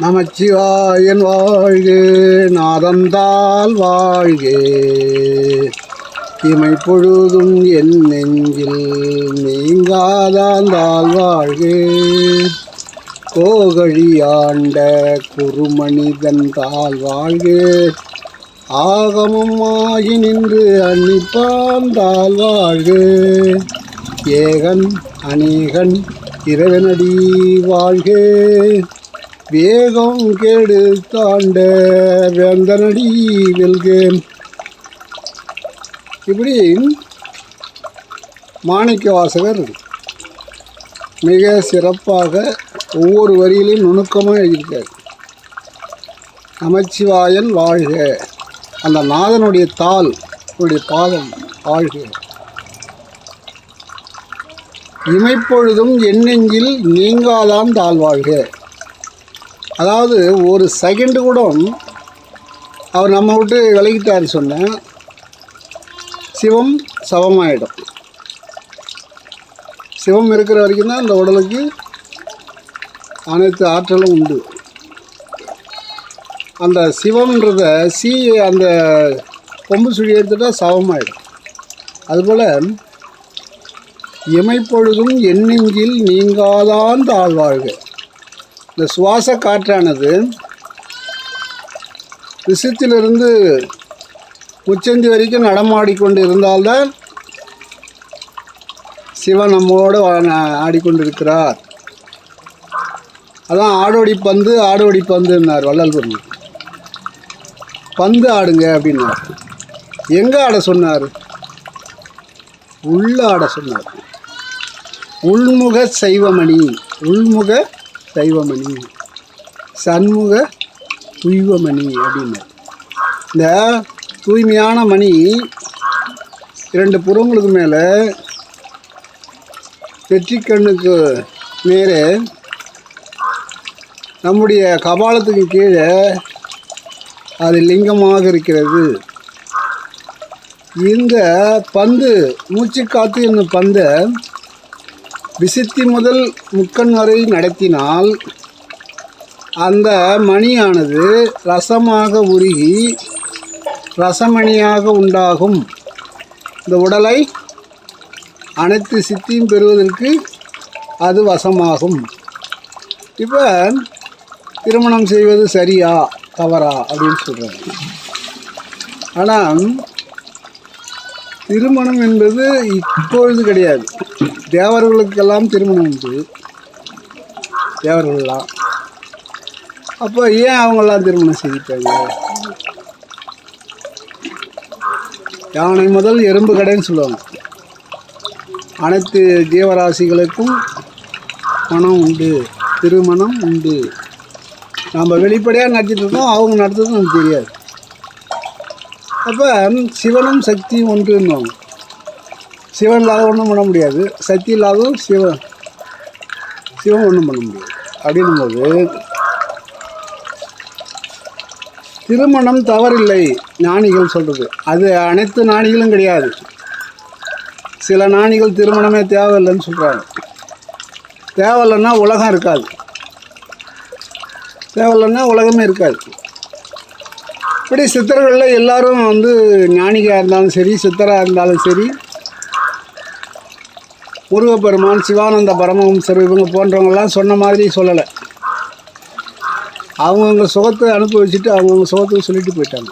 நமச்சிவாயன் வாழ்க நாதந்தால் வாழ்க. இமை பொழுதும் என் நெஞ்சில் நீங்காதாந்தால் வாழ்க. கோகழியாண்ட குறுமனிதன் தாள் வாழ்க. ஆகமம் ஆகி நின்று அன்னிப்பாந்தால் வாழ்க. ஏகன் அநேகன் இறைவனடி வாழ்க. வேகம் கேடு தாண்ட வேந்தனடி வெல்கேன். இப்படி மாணிக்க வாசகர் மிக சிறப்பாக ஒவ்வொரு வரியிலையும் நுணுக்கமாக எழுதியிருக்கார். நமச்சிவாயன் வாழ்க. அந்த நாதனுடைய தாள் உடைய பாதம் வாழ்க. இமைப்பொழுதும் எண்ணெஞ்சில் நீங்காதான் தாழ்வாழ்க அதாவது ஒரு செகண்டு கூட அவர் நம்ம விட்டு விலகிட்டாரு சொன்னேன் சிவம் சவமாயிடும் சிவம் இருக்கிற வரைக்கும் தான் இந்த உடலுக்கு அனைத்து ஆற்றலும் உண்டு. அந்த சிவம்ன்றத சி அந்த கொம்பு சுழி எடுத்துட்டால் சவமாயிடும் அதுபோல் இமைப்பொழுதும் எண்ணெஞ்சில் நீங்காதான் தாழ்வாழ்க இந்த சுவாச காற்றானது விஷத்திலிருந்து உச்சந்தி வரைக்கும் நடமாடிக்கொண்டு இருந்தால்தான் சிவன் நம்மோடு ஆடிக்கொண்டிருக்கிறார். அதான் ஆடோடி பந்து ஆடோடி பந்துன்னார் வள்ளல் பந்து ஆடுங்க அப்படின்னார். எங்கே ஆட சொன்னார்? உள்ள ஆட சொன்னார். உள்முக சைவமணி உள்முக சைவமணி சண்முக துய்வமணி அப்படின்னு இந்த தூய்மையான மணி இரண்டு புறங்களுக்கு மேலே வெற்றிக்கண்ணுக்கு நேரே நம்முடைய கபாலத்துக்கு கீழே அது லிங்கமாக இருக்கிறது. இந்த பந்து மூச்சு காத்து என்னும் பந்தை விசித்தி முதல் முக்கன் வரை நடத்தினால் அந்த மணியானது ரசமாக உருகி ரசமணியாக உண்டாகும். இந்த உடலை அனைத்து சித்தியும் பெறுவதற்கு அது வசமாகும். இப்போ திருமணம் செய்வது சரியா தவறா அப்படின்னு சொல்கிறாங்க ஆனால் திருமணம் என்பது இப்பொழுது கிடையாது. தேவர்களுக்கெல்லாம் திருமணம் உண்டு. தேவர்கள்லாம். அப்போ ஏன் அவங்களாம் திருமணம் செஞ்சுட்டாங்க யானை முதல் எறும்பு கடைன்னு சொல்லுவாங்க. அனைத்து ஜீவராசிகளுக்கும் மனம் உண்டு திருமணம் உண்டு. நம்ம வெளிப்படையாக நடத்திட்டு இருக்கோம் அவங்க நடத்துறது நமக்கு தெரியாது. அப்போ சிவனும் சக்தியும் ஒன்றுன்னு சிவன் இல்லாத ஒன்றும் பண்ண முடியாது. சக்தி இல்லாததும் சிவன். சிவன் ஒன்றும் பண்ண முடியாது. அப்படின்னும்போது திருமணம் தவறில்லை ஞானிகள் சொல்கிறது அது அனைத்து ஞானிகளும் கிடையாது. சில ஞானிகள் திருமணமே தேவையில்லைன்னு சொல்கிறாங்க தேவையில்லைன்னா உலகம் இருக்காது. தேவையில்லைன்னா உலகமே இருக்காது. இப்படி சித்தர்களில் எல்லோரும் வந்து ஞானிகாக இருந்தாலும் சரி சித்தராக இருந்தாலும் சரி முருகப்பெருமான் சிவானந்த பரமஹம்சர் இவங்க போன்றவங்கெல்லாம் சொன்ன மாதிரி சொல்லலை. அவங்கவுங்க சுகத்தை அனுபவிச்சுட்டு அவங்கவுங்க சுகத்தை சொல்லிட்டு போயிட்டாங்க.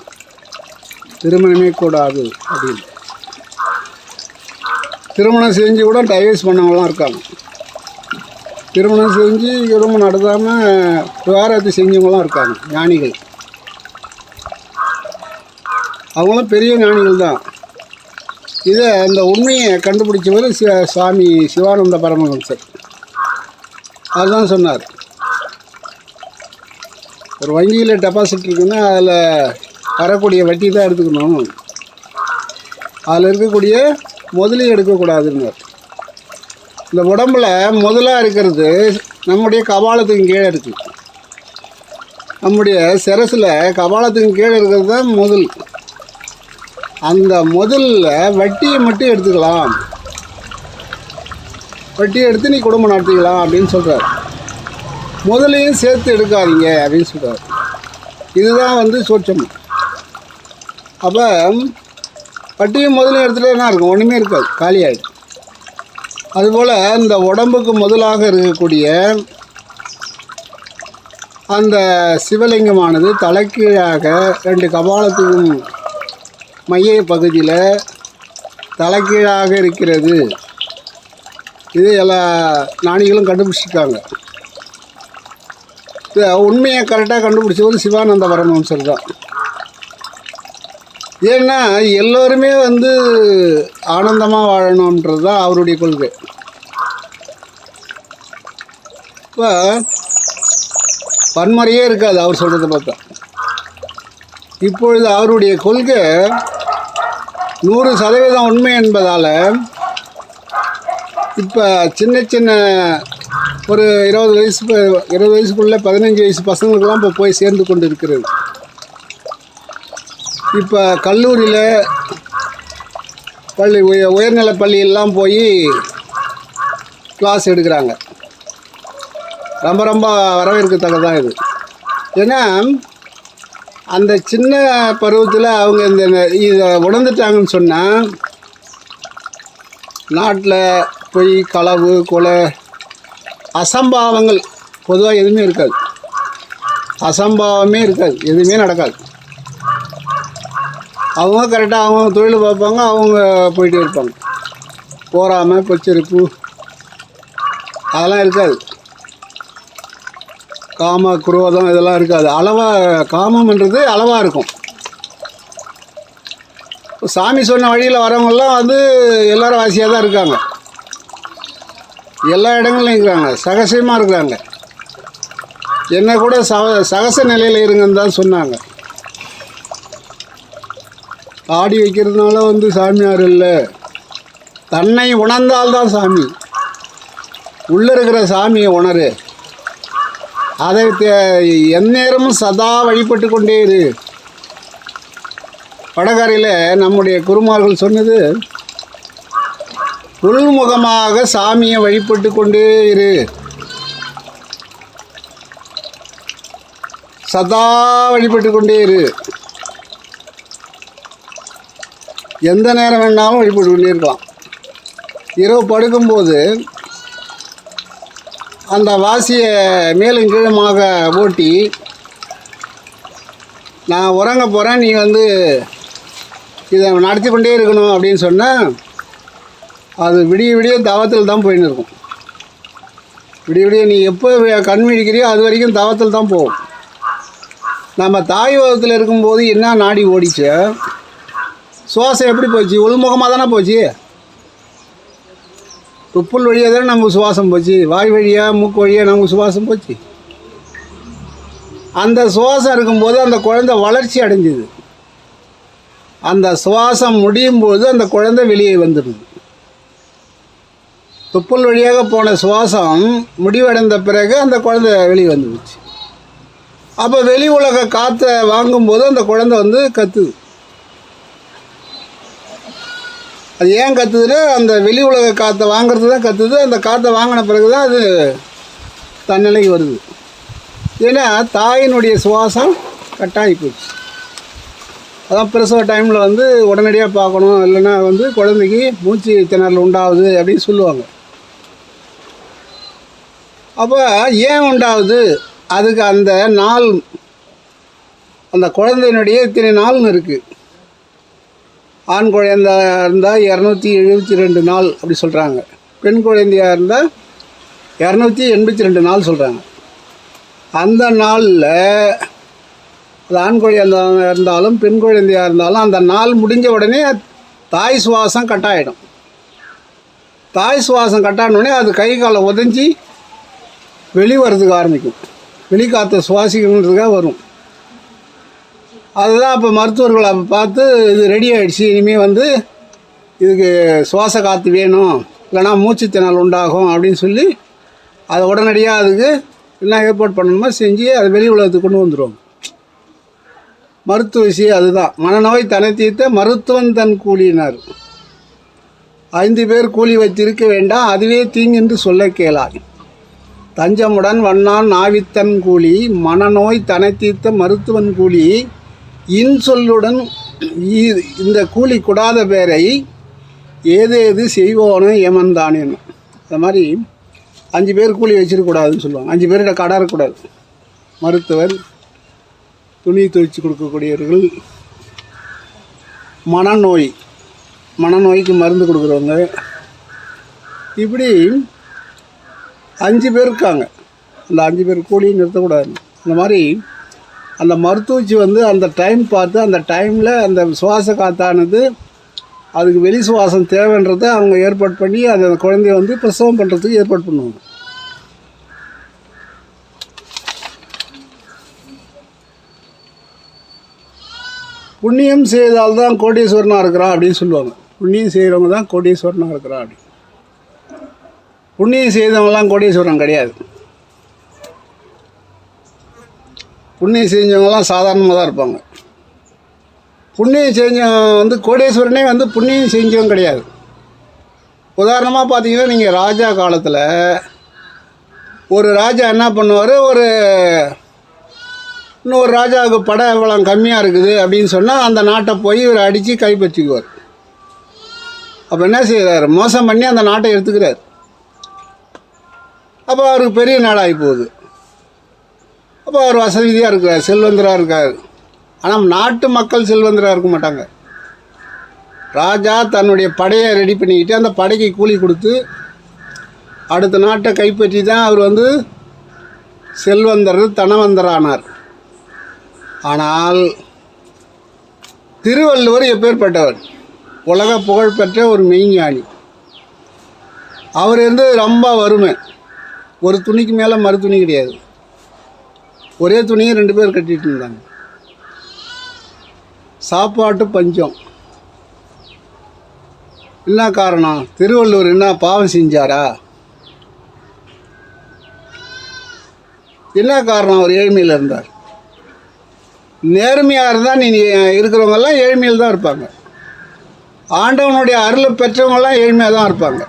திருமணமே கூடாது அப்படின்னு. திருமணம் செஞ்சு கூட டைவர்ஸ் பண்ணவங்களாம் இருக்காங்க. திருமணம் செஞ்சு திருமணம் நடத்தாமல் விவகாரத்தை செஞ்சவங்களாம் இருக்காங்க ஞானிகள். அவங்களும் பெரிய ஞானிகள் தான். இதை இந்த உண்மையை கண்டுபிடிச்சவர் சி சுவாமி சிவானந்த பரமஹம்சர். அதுதான் சொன்னார். ஒரு வங்கியில் டெபாசிட் இருக்குன்னா அதில் வரக்கூடிய வட்டி தான் எடுத்துக்கணும். அதில் இருக்கக்கூடிய முதலையும் எடுக்கக்கூடாதுன்னார். இந்த உடம்புல முதலாக இருக்கிறது நம்முடைய கபாலத்துக்கு கீழே இருக்குது நம்முடைய சிரசில் கபாலத்துக்கு கீழே இருக்கிறது தான் முதல். அந்த முதல்ல வட்டியை மட்டும் எடுத்துக்கலாம். வட்டியை எடுத்து நீ குடும்பம் நடத்திக்கலாம் அப்படின்னு சொல்கிறார் முதலையும் சேர்த்து எடுக்காதீங்க அப்படின்னு சொல்கிறார் இதுதான் வந்து சூட்சம் அப்போ வட்டியும் முதலையும் எடுத்துகிட்டே என்ன இருக்கும்? ஒன்றுமே இருக்காது. காலியாகிடும் அதுபோல் இந்த உடம்புக்கு முதலாக இருக்கக்கூடிய அந்த சிவலிங்கமானது தலைக்கீழாக ரெண்டு கபாலத்துக்கும் மைய பகுதியில் தலைகீழாக இருக்கிறது. இது எல்லா நாணிகளும் கண்டுபிடிச்சிருக்காங்க. இது உண்மையை கரெக்டாக கண்டுபிடிச்சது சிவானந்த பரமஹம்சர் தான். ஏன்னா எல்லோருமே வந்து ஆனந்தமாக வாழணுன்றது தான் அவருடைய கொள்கை. இப்போ வன்முறையே இருக்காது அவர் சொல்கிறத பார்த்தா. இப்பொழுது அவருடைய கொள்கை நூறு சதவீதம் உண்மை என்பதால் இப்போ சின்ன சின்ன ஒரு இருபது வயசு இருபது வயசுக்குள்ளே பதினஞ்சு வயசு பசங்களுக்கெல்லாம் இப்போ போய் சேர்ந்து கொண்டு இருக்கிறது இப்போ கல்லூரியில் பள்ளி உய உயர்நிலை பள்ளியெல்லாம் போய் கிளாஸ் எடுக்கிறாங்க. ரொம்ப ரொம்ப வரவேற்கத்தக்கதான் இது. ஏன்னா அந்த சின்ன பருவத்தில் அவங்க இந்த இதை உணர்ந்துட்டாங்கன்னு சொன்னால் நாட்டில் பொய் களவு கொலை அசம்பாவங்கள் பொதுவாக எதுவுமே இருக்காது. அசம்பாவமே இருக்காது. எதுவுமே நடக்காது. அவங்க கரெக்டாக அவங்க தொழில் பார்ப்பாங்க அவங்க போயிட்டே இருப்பாங்க. போகாமல் பொச்சரிப்பு அதெல்லாம் இருக்காது. காம குரோதம் இதெல்லாம் இருக்காது. அளவாக காமம்ன்றது அளவாக இருக்கும். சாமி சொன்ன வழியில் வரவங்கெல்லாம் வந்து எல்லாரும் வாசியாக தான் இருக்காங்க. எல்லா இடங்கள்லையும் இருக்கிறாங்க. சகசியமாக இருக்கிறாங்க. என்ன கூட சவ சகச நிலையில் இருங்கன்னு தான் சொன்னாங்க. ஆடி வைக்கிறதுனால வந்து சாமியார் இல்லை. தன்னை உணர்ந்தால்தான் சாமி. உள்ளே இருக்கிற சாமியை உணரு. அதை தே- எந்நேரமும் சதா வழிபட்டு கொண்டே இரு. வடகரையில் நம்முடைய குருமார்கள் சொன்னது உள்முகமாக சாமியை வழிபட்டு கொண்டே இரு. சதா வழிபட்டு கொண்டே இரு. எந்த நேரம் வேணாலும் வழிபட்டு கொண்டே இருக்கலாம். இரவு படுக்கும்போது அந்த வாசியை மேலும் கீழுமாக ஓட்டி நான் உறங்க போகிறேன் நீ வந்து இதை நடத்தி கொண்டே இருக்கணும் அப்படின்னு சொன்னால் அது விடிய விடிய தவத்தில் தான் போயின்னு இருக்கும். விடிய விடிய நீ எப்போ கண் விழிக்கிறியோ அது வரைக்கும் தவத்தில் தான் போகும். நம்ம தாய் வகத்தில் இருக்கும்போது என்ன நாடி ஓடிச்சு? சுவாசம் எப்படி போச்சு? உள்முகமாக தானே போச்சு? தொப்புள் வழியாக தானே நமக்கு சுவாசம் போச்சு? வாய் வழியாக மூக்கு வழியாக நமக்கு சுவாசம் போச்சு? அந்த சுவாசம் இருக்கும்போது அந்த குழந்தை வளர்ச்சி அடைஞ்சுது. அந்த சுவாசம் முடியும் போது அந்த குழந்தை வெளியே வந்துடுது. துப்புல் வழியாக போன சுவாசம் முடிவடைந்த பிறகு அந்த குழந்தை வெளியே வந்துடுச்சு. அப்போ வெளி உலக காற்றை வாங்கும்போது அந்த குழந்தை வந்து கத்துது. அது ஏன் கத்துதுன்னா அந்த வெளி உலக காற்றை வாங்குறது தான் கத்துது அந்த காற்றை வாங்கின பிறகு தான் அது தன்னிலைக்கு வருது. ஏன்னா தாயினுடைய சுவாசம் கட்டாகி போச்சு. அதான் பிரசவ டைமில் வந்து உடனடியாக பார்க்கணும் இல்லைன்னா வந்து குழந்தைக்கு மூச்சு திணறல் உண்டாகுது அப்படின்னு சொல்லுவாங்க. அப்போ ஏன் உண்டாகுது? அதுக்கு அந்த நாள் அந்த குழந்தையினுடைய இத்தனை நாள்னு இருக்குது ஆண் குழந்தையாக இருந்தால் இரநூத்தி எழுபத்தி ரெண்டு நாள் அப்படி சொல்கிறாங்க பெண் குழந்தையாக இருந்தால் இரநூத்தி எண்பத்தி ரெண்டு நாள் சொல்கிறாங்க அந்த நாளில் அது ஆண் குழந்தையாக இருந்தாலும் பெண் குழந்தையாக இருந்தாலும் அந்த நாள் முடிஞ்ச உடனே தாய் சுவாசம் கட்டாயிடும். தாய் சுவாசம் கட்டான உடனே அது கை காலை உதஞ்சி வெளி வர்றதுக்கு ஆரம்பிக்கும். வெளிக்காற்றை சுவாசிக்கணுன்றதுக்காக வரும். அதுதான் அப்போ மருத்துவர்கள் அப்போ பார்த்து இது ரெடி ஆகிடுச்சு இனிமேல் வந்து இதுக்கு சுவாச காற்று வேணும். இல்லைனா மூச்சுத்திணல் உண்டாகும் அப்படின்னு சொல்லி அதை உடனடியாக அதுக்கு என்ன ஏற்பாடு பண்ணணுமோ செஞ்சு அதை வெளி உலகத்துக்கு கொண்டு வந்துடும் மருத்துவ விஷயம் அதுதான். மனநோய் தனை தீர்த்த மருத்துவன் தன் கூலினார் ஐந்து பேர் கூலி வைத்திருக்க வேண்டாம். அதுவே தீங்கென்று சொல்ல கேளாய் தஞ்சமுடன் வண்ணான் நாவித்தன் கூலி. மனநோய் தனை தீர்த்த மருத்துவன் கூலி. இன்சொல்லுடன் ஈ- இந்த கூலி கொடாத பேரை ஏது ஏது செய்வோனோ ஏமந்தானேன்னு இந்த மாதிரி அஞ்சு பேர் கூலி வச்சிருக்கக்கூடாதுன்னு சொல்லுவாங்க. அஞ்சு பேர்கிட்ட கடை இருக்கக்கூடாது. மருத்துவர் துணி துவைச்சு கொடுக்கக்கூடியவர்கள் மனநோய் மனநோய்க்கு மருந்து கொடுக்குறவங்க இப்படி அஞ்சு பேர் இருக்காங்க. அந்த அஞ்சு பேர் கூலியும் நிறுத்தக்கூடாது. இந்த மாதிரி அந்த மருத்துவச்சி வந்து அந்த டைம் பார்த்து அந்த டைமில் அந்த சுவாச காத்தானது அதுக்கு வெளி சுவாசம் தேவைன்றதை அவங்க ஏற்பாடு பண்ணி அந்த குழந்தைய வந்து பிரசவம் பண்ணுறதுக்கு ஏற்பாடு பண்ணுவாங்க. புண்ணியம் செய்தால் தான் கோடீஸ்வரனாக இருக்கிறான் அப்படின்னு சொல்லுவாங்க. புண்ணியம் செய்கிறவங்க தான் கோடீஸ்வரனாக இருக்கிறான் அப்படின்னு. புண்ணியம் செய்தவங்கலாம் கோடீஸ்வரன் கிடையாது. புண்ணியம் செஞ்சவங்களாம் சாதாரணமாக தான் இருப்பாங்க. புண்ணியம் செஞ்சவன் வந்து கோடீஸ்வரனே வந்து புண்ணியம் செஞ்சவன் கிடையாது. உதாரணமாக பார்த்தீங்கன்னா நீங்கள் ராஜா காலத்தில் ஒரு ராஜா என்ன பண்ணுவார்? ஒரு இன்னொரு ராஜாவுக்கு படை வளம் கம்மியாக இருக்குது அப்படின்னு சொன்னால் அந்த நாட்டை போய் இவர் அடித்து கைப்பற்றிக்குவார். அப்போ என்ன செய்கிறார் மோசம் பண்ணி அந்த நாட்டை எடுத்துக்கிறார். அப்போ அவருக்கு பெரிய நாடாகி போகுது. அப்போ அவர் வசதியாக இருக்கிறார் செல்வந்தராக இருக்கார். ஆனால் நாட்டு மக்கள் செல்வந்தராக இருக்க மாட்டாங்க. ராஜா தன்னுடைய படையை ரெடி பண்ணிக்கிட்டு அந்த படைக்கு கூலி கொடுத்து அடுத்த நாட்டை கைப்பற்றி தான் அவர் வந்து செல்வந்தர் தனவந்தரானார். ஆனால் திருவள்ளுவர் எப்பேற்பட்டவர்? உலக புகழ்பெற்ற ஒரு மெய்ஞானி. அவர் இருந்து ரொம்ப வறுமை. ஒரு துணிக்கு மேலே மறு துணி கிடையாது. ஒரே துணியை ரெண்டு பேர் கட்டிகிட்டு இருந்தாங்க. சாப்பாட்டு பஞ்சம். என்ன காரணம்? திருவள்ளுவர் என்ன பாவம் செஞ்சாரா? என்ன காரணம்? அவர் ஏழ்மையில் இருந்தார். நேர்மையாக இருந்தால் நீ இருக்கிறவங்கெல்லாம் ஏழ்மையில் தான் இருப்பாங்க. ஆண்டவனுடைய அருளை பெற்றவங்கெல்லாம் ஏழ்மையாக தான் இருப்பாங்க.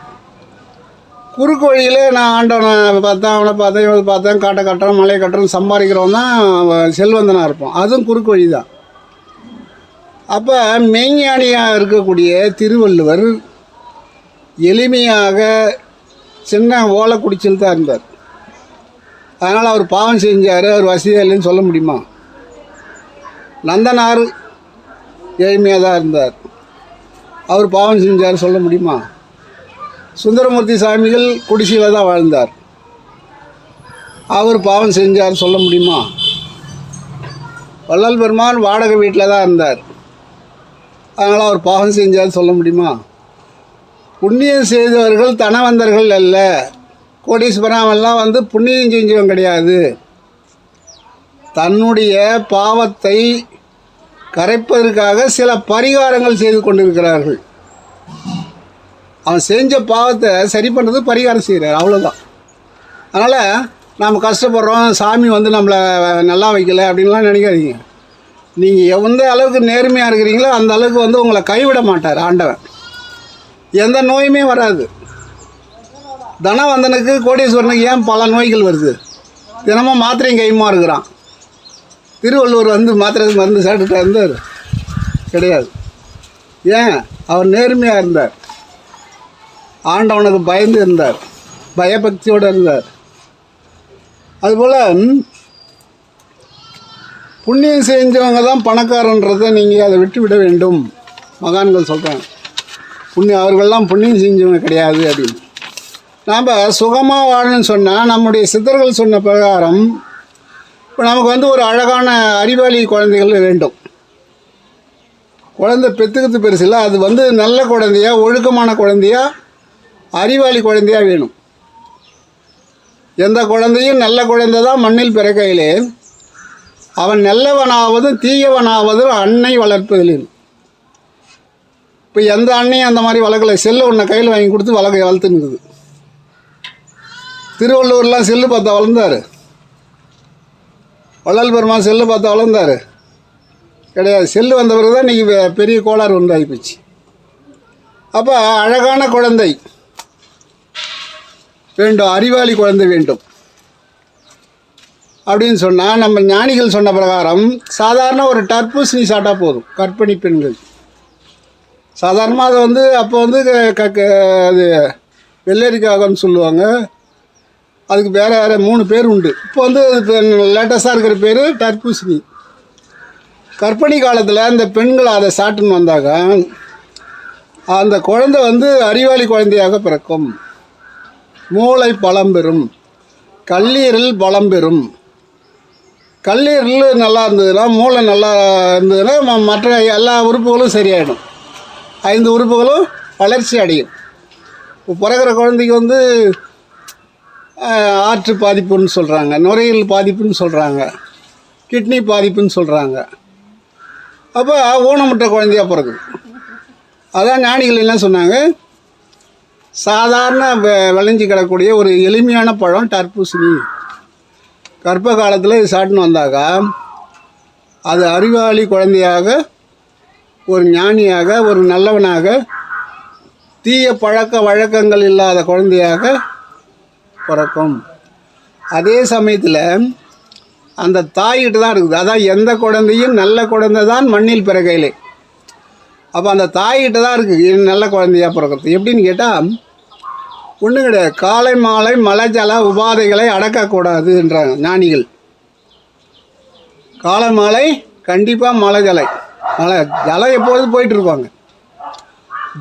குறுக்கு வழியில் நான் ஆண்டவனை பார்த்தேன் அவனை பார்த்தேன் இவனை பார்த்தேன் காட்டை கட்டுறேன் மலையை கட்டுறேன் சம்பாதிக்கிறவன் தான் செல்வந்தனாக இருப்பான். அதுவும் குறுக்கு வழி தான் அப்போ மெய்ஞானியாக இருக்கக்கூடிய திருவள்ளுவர் எளிமையாக சின்ன ஓலை தான் இருந்தார். அதனால் அவர் பாவம் செஞ்சார் அவர் வசதியாக இல்லைன்னு சொல்ல முடியுமா? நந்தனார் ஏழ்மையாக தான் இருந்தார். அவர் பாவம் செஞ்சார் சொல்ல முடியுமா? சுந்தரமூர்த்தி சாமிகள் குடிசையில் தான் வாழ்ந்தார். அவர் பாவம் செஞ்சார் சொல்ல முடியுமா? வள்ளல் பெருமான் வாடகை வீட்டில் தான் இருந்தார். அதனால் அவர் பாவம் செஞ்சார் சொல்ல முடியுமா? புண்ணியம் செய்தவர்கள் தனவந்தர்கள் அல்ல. கோடீஸ்வரமெல்லாம் வந்து புண்ணியம் செஞ்சவன் கிடையாது. தன்னுடைய பாவத்தை கரைப்பதற்காக சில பரிகாரங்கள் செய்து கொண்டிருக்கிறார்கள். அவன் செஞ்ச பாவத்தை சரி பண்ணுறது பரிகாரம் செய்கிறார் அவ்வளோதான் அதனால் நாம் கஷ்டப்படுறோம் சாமி வந்து நம்மளை நல்லா வைக்கலை அப்படின்லாம் நினைக்காதீங்க. நீங்கள் எந்த அளவுக்கு நேர்மையாக இருக்கிறீங்களோ அந்த அளவுக்கு வந்து உங்களை கைவிட மாட்டார் ஆண்டவன். எந்த நோயுமே வராது. தனவந்தனுக்கு கோடீஸ்வரனுக்கு ஏன் பல நோய்கள் வருது? தினமும் மாத்திரையும் கையுமா இருக்கிறான். திருவள்ளுவர் வந்து மாத்திரை மருந்து சாப்பிட்டுட்டா இருந்தார் கிடையாது. ஏன்? அவர் நேர்மையாக இருந்தார். ஆண்டவனுக்கு பயந்து இருந்தார். பயபக்தியோடு இருந்தார். அதுபோல் புண்ணியம் செஞ்சவங்க தான் பணக்காரன்றதை நீங்கள் அதை விட்டு விட வேண்டும். மகான்கள் சொல்கிறாங்க புண்ணியம் அவர்கள்லாம் புண்ணியம் செஞ்சவங்க கிடையாது அப்படின்னு. நாம் சுகமாக வாழணும்னு சொன்னால் நம்முடைய சித்தர்கள் சொன்ன பிரகாரம் இப்போ நமக்கு வந்து ஒரு அழகான அறிவாளி குழந்தைகள் வேண்டும். குழந்தை பெற்றுக்கிறது பெருசு இல்லை அது வந்து நல்ல குழந்தையா ஒழுக்கமான குழந்தையா அறிவாளி குழந்தையாக வேணும். எந்த குழந்தையும் நல்ல குழந்தை தான் மண்ணில் பிறக்கையிலே. அவன் நல்லவனாவதும் தீயவனாவதும் அன்னை வளர்ப்பதில் இப்போ எந்த அன்னையும் அந்த மாதிரி வளர்க்கல. செல்லு ஒன்றை கையில் வாங்கி கொடுத்து வளர்க்க வளர்த்துனுக்குது திருவள்ளூர்லாம் செல்லு பார்த்தா வளர்ந்தார். வள்ளல் பெருமான் செல்லு பார்த்தா வளர்ந்தார். கிடையாது. செல்லு வந்த பிறகு தான் இன்றைக்கி பெரிய கோளாறு ஒன்று போச்சு. அப்போ அழகான குழந்தை. வேண்டும். அறிவாளி குழந்தை வேண்டும். அப்படின்னு சொன்னால் நம்ம ஞானிகள் சொன்ன பிரகாரம் சாதாரண ஒரு தர்பூசணி சாப்பிட்டா போதும். கர்ப்பிணி பெண்கள். சாதாரணமாக அதை வந்து அப்போ வந்து க- க- அது வெள்ளரிக்காகன்னு சொல்லுவாங்க. அதுக்கு வேறு வேறு மூணு பேர் உண்டு. இப்போ வந்து லேட்டஸ்ட்டாக இருக்கிற பேர் தர்பூசணி கற்பனை காலத்தில் இந்த பெண்கள் அதை சாப்பிட்டுன்னு வந்தாங்க அந்த குழந்தை வந்து அறிவாளி குழந்தையாக பிறக்கும். மூளை பலம் பெறும். கல்லீரல் பலம் பெறும். கல்லீரல் நல்லா இருந்ததுன்னா மூளை நல்லா இருந்ததுன்னா மற்ற எல்லா உறுப்புகளும் சரியாயிடும். ஐந்து உறுப்புகளும் வளர்ச்சி அடையும். இப்போ பிறகுற குழந்தைக்கு வந்து ஆற்று பாதிப்புன்னு சொல்கிறாங்க நுரையீரல் பாதிப்புன்னு சொல்கிறாங்க கிட்னி பாதிப்புன்னு சொல்கிறாங்க அப்போ ஊனமுற்ற குழந்தையா பிறகு அதான் ஞானிகள் என்ன சொன்னாங்க? சாதாரண விளைஞ்சு கிடக்கூடிய ஒரு எளிமையான பழம் தர்பூசணி. கர்ப்ப காலத்தில் இது சாப்பிட்டுன்னு வந்தாக்கா அது அறிவாளி குழந்தையாக ஒரு ஞானியாக ஒரு நல்லவனாக தீய பழக்க வழக்கங்கள் இல்லாத குழந்தையாக பிறக்கும். அதே சமயத்தில் அந்த தாய்கிட்ட தான் இருக்குது. அதான் எந்த குழந்தையும் நல்ல குழந்தை தான் மண்ணில் பிறகையிலே அப்போ அந்த தாய்கிட்ட தான் இருக்குது. நல்ல குழந்தையாக பிறக்கிறது. எப்படின்னு கேட்டால் ஒன்றும் கிடையாது. காலை மாலை மலைஜல உபாதைகளை அடக்கக்கூடாதுன்றாங்க ஞானிகள். காலை மாலை கண்டிப்பாக மலை ஜலை. மலை ஜலம் எப்போது போயிட்டுருப்பாங்க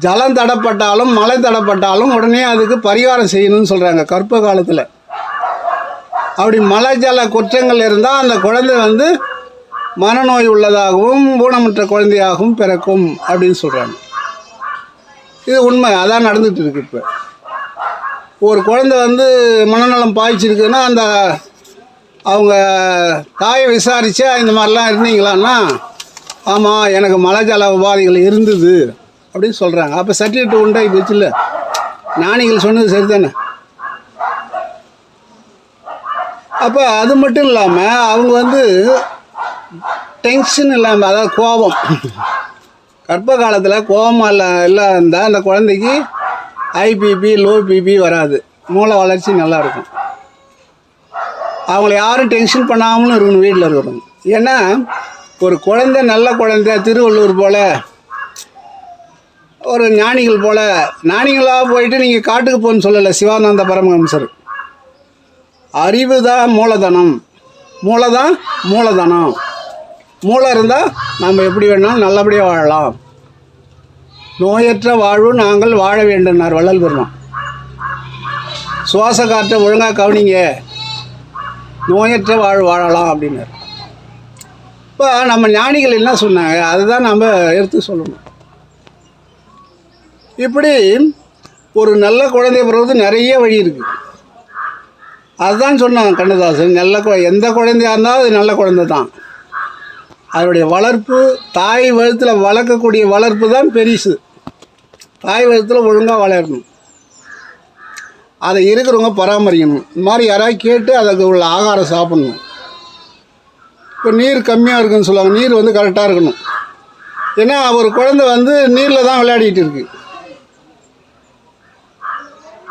ஜலம் தடப்பட்டாலும் மழை தடப்பட்டாலும் உடனே அதுக்கு பரிகாரம் செய்யணும்னு சொல்கிறாங்க கற்ப காலத்தில். அப்படி மலை ஜல குற்றங்கள் இருந்தால் அந்த குழந்தை வந்து மனநோய் உள்ளதாகவும் ஊனமுற்ற குழந்தையாகவும் பிறக்கும் அப்படின்னு சொல்கிறாங்க இது உண்மை. அதான் நடந்துகிட்டு இருக்கு இப்போ. ஒரு குழந்தை வந்து மனநலம் பாய்ச்சிருக்குன்னா அந்த அவங்க தாயை விசாரித்து இந்த மாதிரிலாம் இருந்தீங்களான்னா ஆமாம் எனக்கு மலஜல உபாதைகள் இருந்தது அப்படின்னு சொல்கிறாங்க அப்போ சர்டிஃபிகேட் உண்டாகி போச்சுல்ல ஞானிகள் சொன்னது சரிதானே? அப்போ அது மட்டும் இல்லாமல் அவங்க வந்து டென்ஷன் இல்லாமல் அதாவது கோபம். கர்ப்ப காலத்தில் கோபமாக இல்லை இல்லை இருந்தால் அந்த குழந்தைக்கு ஹை பிபி லோ பிபி வராது. மூளை வளர்ச்சி நல்லாயிருக்கும். அவங்கள யாரும் டென்ஷன் பண்ணாமலும் இருக்கணும் வீட்டில் இருக்கணும். ஏன்னா ஒரு குழந்தை நல்ல குழந்தை திருவள்ளூர் போல் ஒரு ஞானிகள் போல் ஞானிகளாக போயிட்டு நீங்கள் காட்டுக்கு போகணும்னு சொல்லலை சிவானந்த பரமஹம்சர். அறிவு தான் மூலதனம். மூளை தான் மூலதனம். மூளை இருந்தால் நம்ம எப்படி வேணாலும் நல்லபடியாக வாழலாம். நோயற்ற வாழ்வு நாங்கள் வாழ வேண்டும்னார் வள்ளல் பெருமான் சுவாச காற்றை ஒழுங்காக கவனிங்க. நோயற்ற வாழ் வாழலாம் அப்படின்னார். இப்போ நம்ம ஞானிகள் என்ன சொன்னாங்க? அதுதான் நம்ம எடுத்து சொல்லணும். இப்படி ஒரு நல்ல குழந்தை பிறகு நிறைய வழி இருக்குது அதுதான் சொன்னாங்க கண்ணதாசன் நல்ல கு எந்த குழந்தையாக இருந்தாலும் அது நல்ல குழந்தை தான். அதனுடைய வளர்ப்பு தாய் வயிற்றில் வளர்க்கக்கூடிய வளர்ப்பு தான் பெரிசு. தாய் வயிற்றில் ஒழுங்காக வளரணும். அதை இருக்கிறவங்க பராமரிக்கணும். இந்த மாதிரி யாராவது கேட்டு அதுக்கு உள்ள ஆகாரம் சாப்பிடணும். இப்போ நீர் கம்மியாக இருக்குன்னு சொல்லுவாங்க. நீர் வந்து கரெக்டாக இருக்கணும். ஏன்னா ஒரு குழந்தை வந்து நீரில் தான் விளையாடிட்டு இருக்கு.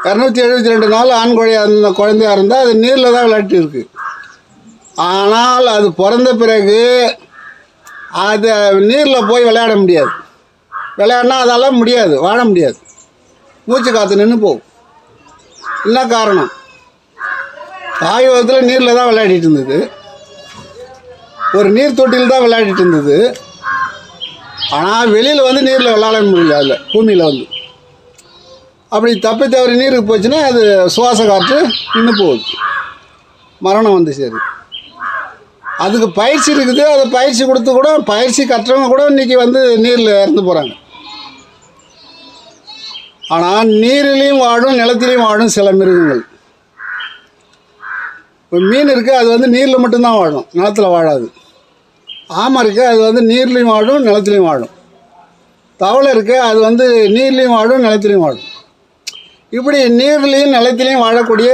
இரநூத்தி எழுபத்தி ரெண்டு நாள் ஆண் குழையா இருந்த குழந்தையாக இருந்தால் அது நீரில் தான் விளையாட்டு இருக்கு. ஆனால் அது பிறந்த பிறகு அது நீரில் போய் விளையாட முடியாது. விளையாடினா அதால் முடியாது வாழ முடியாது. மூச்சு காற்று நின்று போகும். என்ன காரணம்? ஆய்வகத்தில் நீரில் தான் விளையாடிட்டு இருந்தது. ஒரு நீர் தொட்டியில் தான் விளையாடிட்டு இருந்தது. ஆனால் வெளியில் வந்து நீரில் விளையாட முடியல அதில் பூமியில் வந்து. அப்படி தப்பி தவறி நீருக்கு போச்சுன்னா அது சுவாச காற்று நின்று போகுது. மரணம் வந்து சரி அதுக்கு பயிற்சி இருக்குது அதை பயிற்சி கொடுத்து கூட பயிற்சி கற்றவங்க கூட இன்றைக்கி வந்து நீரில் இறந்து போகிறாங்க ஆனால் நீரிலையும் வாழும் நிலத்திலையும் வாழும் சில மிருகங்கள். இப்போ மீன் இருக்குது அது வந்து நீரில் மட்டும்தான் வாழும் நிலத்தில் வாழாது. ஆமை இருக்குது அது வந்து நீர்லேயும் வாழும் நிலத்துலையும் வாழும். தவளை இருக்குது அது வந்து நீர்லேயும் வாழும் நிலத்துலையும் வாழும். இப்படி நீர்லேயும் நிலத்திலையும் வாழக்கூடிய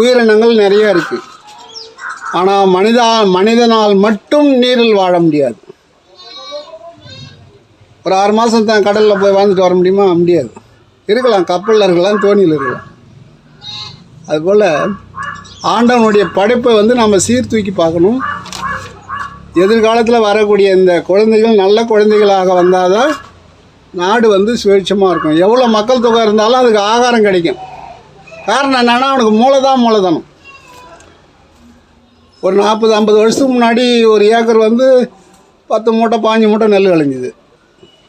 உயிரினங்கள் நிறைய இருக்குது ஆனால் மனிதா மனிதனால் மட்டும் நீரில் வாழ முடியாது. ஒரு ஆறு மாதம் தான் கடலில் போய் வாழ்ந்துட்டு வர முடியுமா? முடியாது. இருக்கலாம். கப்பலில் இருக்கலாம் தோணியில் இருக்கலாம். அதுபோல் ஆண்டவனுடைய படைப்பை வந்து நம்ம சீர்தூக்கி பார்க்கணும். எதிர்காலத்தில் வரக்கூடிய இந்த குழந்தைகள் நல்ல குழந்தைகளாக வந்தால் தான் நாடு வந்து சுவேட்சமாக இருக்கும். எவ்வளோ மக்கள் தொகை இருந்தாலும் அதுக்கு ஆகாரம் கிடைக்கும். காரணம் என்னென்னா அவனுக்கு மூலதான் மூலதனம் ஒரு நாற்பது ஐம்பது வருஷத்துக்கு முன்னாடி ஒரு ஏக்கர் வந்து பத்து மூட்டை பாஞ்சு மூட்டை நெல் விளைஞ்சுது.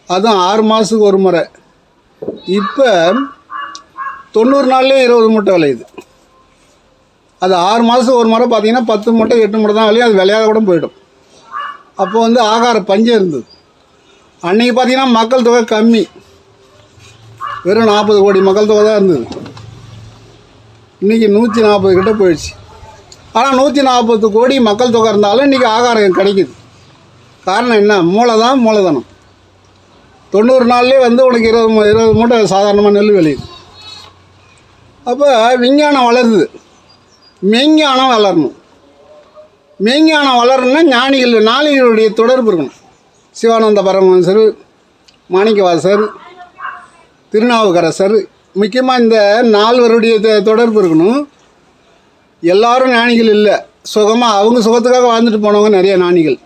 அதுவும் ஆறு மாதத்துக்கு ஒரு முறை. இப்போ தொண்ணூறு நாள்லேயே இருபது மூட்டை விளையுது. அது ஆறு மாதத்துக்கு ஒரு முறை பார்த்தீங்கன்னா பத்து மூட்டை எட்டு மூட்டை தான் விளையும். அது விளையாத கூட போயிடும். அப்போ வந்து ஆகார பஞ்சம் இருந்தது. அன்றைக்கி பார்த்தீங்கன்னா மக்கள் தொகை கம்மி. வெறும் நாற்பது கோடி மக்கள் தொகை தான் இருந்தது. இன்றைக்கி நூற்றி நாற்பது கிட்ட போயிடுச்சு. ஆனால் நூற்றி நாற்பது கோடி மக்கள் தொகை இருந்தாலும் இன்றைக்கி ஆகாரம் கிடைக்குது. காரணம் என்ன? மூளை தான் மூலதனம் தொண்ணூறு நாள்லேயே வந்து உனக்கு இருபது மூ- இருபது மூட்டை சாதாரணமாக நெல் விளையுது. அப்போ விஞ்ஞானம் வளருது. மெய்ஞானம் வளரணும். மெய்ஞானம் வளரணும்னா ஞானிகள் ஞானிகளுடைய தொடர்பு இருக்கணும். சிவானந்த பரமஹன்சர் மாணிக்கவாசர் திருநாவுக்கரசர் முக்கியமாக இந்த நால்வருடைய தொடர்பு இருக்கணும். எல்லாரும் ஞானிகள் இல்லை. சுகமாக அவங்க சுகத்துக்காக வாழ்ந்துட்டு போனவங்க நிறைய ஞானிகள்.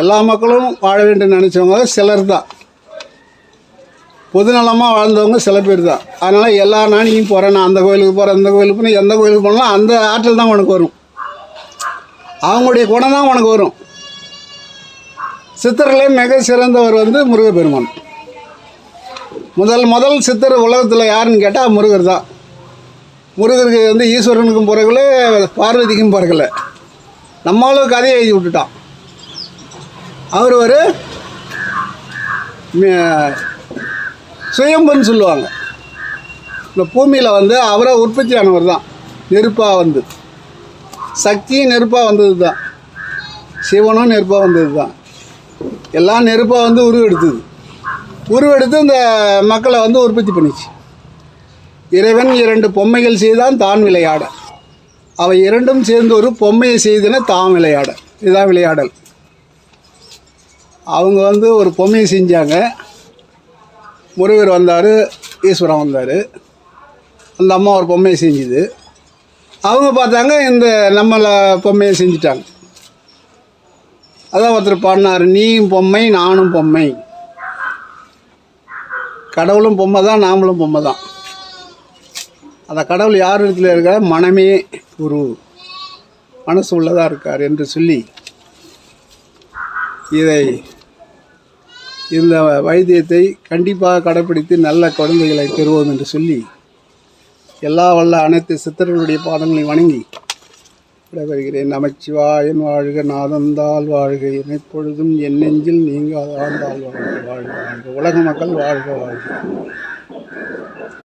எல்லா மக்களும் வாழ வேண்டும் நினச்சவங்க சிலர் தான். பொதுநலமாக வாழ்ந்தவங்க சில பேர் தான். அதனால் எல்லா ஞானியும் போகிறேன் நான் அந்த கோயிலுக்கு போகிறேன் அந்த கோயிலுக்கு போனால் எந்த கோயிலுக்கு போனாலும் அந்த ஆற்றல் தான் உனக்கு வரும். அவங்களுடைய குணம் தான் உனக்கு வரும். சித்தர்களே மிக சிறந்தவர் வந்து முருகப்பெருமான். முதல் முதல் சித்தர் உலகத்தில் யாருன்னு கேட்டால் முருகர் தான். முருகருக்கு வந்து ஈஸ்வரனுக்கும் பிறகுல பார்வதிக்கும் பிறகுல நம்மளும் கதையை எழுதி விட்டுட்டான் அவர் ஒரு சுயம்புன்னு சொல்லுவாங்க. இந்த பூமியில் வந்து அவரை உற்பத்தியானவர் தான். நெருப்பாக வந்து. சக்தியும் நெருப்பாக வந்தது தான். சிவனும் நெருப்பாக வந்தது தான். எல்லாம் நெருப்பாக வந்து உருவெடுத்தது. உருவெடுத்து இந்த மக்களை வந்து உற்பத்தி பண்ணிச்சு. இறைவன் இரண்டு பொம்மைகள் செய்தான் தான் விளையாட. அவை இரண்டும் சேர்ந்து ஒரு பொம்மையை செய்தன தான் விளையாட. இதுதான் விளையாடல். அவங்க வந்து ஒரு பொம்மையை செஞ்சாங்க. முருகர் வந்தார் ஈஸ்வரன் வந்தார். அந்த அம்மா ஒரு பொம்மையை செஞ்சுது. அவங்க பார்த்தாங்க இந்த நம்மளை பொம்மையை செஞ்சுட்டாங்க. அதான் ஒருத்தர் பாடினார் நீயும் பொம்மை நானும் பொம்மை. கடவுளும் பொம்மை தான் நாமளும் பொம்மை தான். அந்த கடவுள் யார் இடத்துல இருக்கார் மனமே குரு. மனசு உள்ளதாக இருக்கார் என்று சொல்லி இதை இந்த வைத்தியத்தை கண்டிப்பாக கடைப்பிடித்து நல்ல குழந்தைகளை பெறுவோம் என்று சொல்லி எல்லா வல்ல அனைத்து சித்தர்களுடைய பாதங்களை வணங்கி விடைபெறுகிறேன். நமச்சிவாயன் வாழ்க நாதந்தால் வாழ்க. எப்பொழுதும் என் நெஞ்சில் நீங்க ஆழ்ந்தால் வாழ்க வாழ்க. வாழ்க உலக மக்கள் வாழ்க வாழ்க.